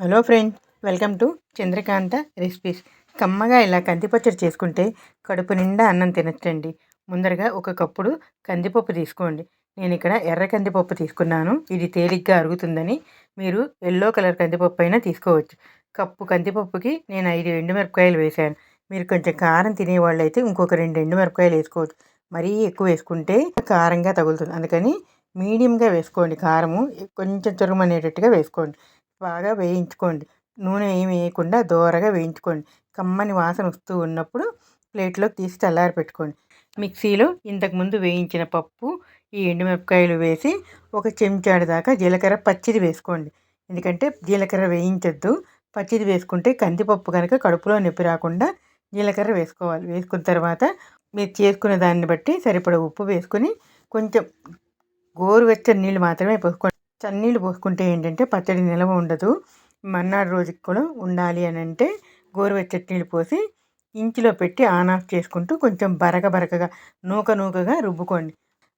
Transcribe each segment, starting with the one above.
Hello friend welcome to Chandrakanta recipes. కమ్మగా ఇలా కందిపచ్చడి చేసుకుంటే కడుపు నిండా అన్నం తినచ్చండి. ముందరగా ఒక కప్పుడు కందిపప్పు తీసుకోండి. నేను ఇక్కడ ఎర్ర కందిపప్పు తీసుకున్నాను. ఇది తేలిగ్గా అరుగుతుందని మీరు ఎల్లో కలర్ కందిపప్పు అయినా తీసుకోవచ్చు. కప్పు కందిపప్పుకి నేను ఐదు ఎండుమిరపకాయలు వేశాను. మీరు కొంచెం కారం తినేవాళ్ళు అయితే ఇంకొక రెండు ఎండుమిరపకాయలు వేసుకోవచ్చు. మరీ ఎక్కువ వేసుకుంటే కారంగా తగులుతుంది. అందుకని మీడియంగా వేసుకోండి. కారము కొంచెం తురుమనేటట్టుగా వేసుకోండి. బాగా వేయించుకోండి. నూనె ఏమి వేయకుండా దోరగా వేయించుకోండి. కమ్మని వాసన వస్తూ ఉన్నప్పుడు ప్లేట్లోకి తీసి చల్లారి పెట్టుకోండి. మిక్సీలో ఇంతకుముందు వేయించిన పప్పు ఈ ఎండుమిరపకాయలు వేసి ఒక చెంచాడు దాకా జీలకర్ర పచ్చిది వేసుకోండి. ఎందుకంటే జీలకర్ర వేయించద్దు. పచ్చిది వేసుకుంటే కందిపప్పు కనుక కడుపులో నొప్పి రాకుండా జీలకర్ర వేసుకోవాలి. వేసుకున్న తర్వాత మీరు చేసుకునే దాన్ని బట్టి సరిపడ ఉప్పు వేసుకొని కొంచెం గోరువెచ్చని నీళ్ళు మాత్రమే పోసుకోండి. చన్నీళ్ళు పోసుకుంటే ఏంటంటే పచ్చడి నిలవ ఉండదు. మర్నాడు రోజుకి కూడా ఉండాలి అని అంటే గోరువెచ్చటి నీళ్ళు పోసి ఇంచులో పెట్టి ఆన్ ఆఫ్ చేసుకుంటూ కొంచెం బరక బరకగా నూక నూకగా రుబ్బుకోండి.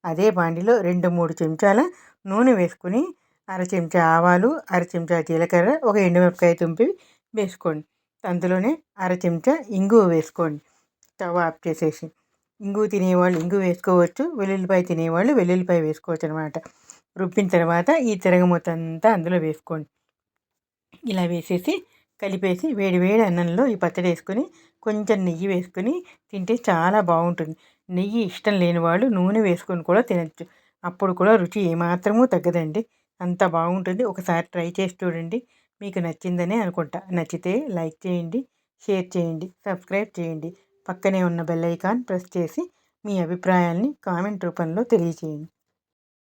అదే బాండిలో రెండు మూడు చెంచాల నూనె వేసుకుని అర చెంచా ఆవాలు అర చెంచా జీలకర్ర ఒక ఎండుమిరపకాయ తుంపి వేసుకోండి. అందులోనే అర చెంచా ఇంగువ వేసుకోండి. స్టవ్ ఆఫ్ చేసేసి ఇంగు తినేవాళ్ళు ఇంగు వేసుకోవచ్చు వెల్లుల్లిపాయ తినేవాళ్ళు వెల్లుల్లిపాయ వేసుకోవచ్చు అనమాట రుబ్బిన తర్వాత ఈ తిరగమూత అంతా అందులో వేసుకోండి. ఇలా వేసేసి కలిపేసి వేడి వేడి అన్నంలో ఈ పచ్చడి వేసుకొని కొంచెం నెయ్యి వేసుకొని తింటే చాలా బాగుంటుంది. నెయ్యి ఇష్టం లేని వాళ్ళు నూనె వేసుకొని కూడా తినచ్చు. అప్పుడు కూడా రుచి ఏమాత్రమూ తగ్గదండి. అంత బాగుంటుంది. ఒకసారి ట్రై చేసి చూడండి. మీకు నచ్చిందనే అనుకుంటా. నచ్చితే లైక్ చేయండి షేర్ చేయండి సబ్స్క్రైబ్ చేయండి. పక్కనే ఉన్న బెల్ ఐకాన్ ప్రెస్ చేసి మీ అభిప్రాయాల్ని కామెంట్ రూపంలో తెలియచేయండి.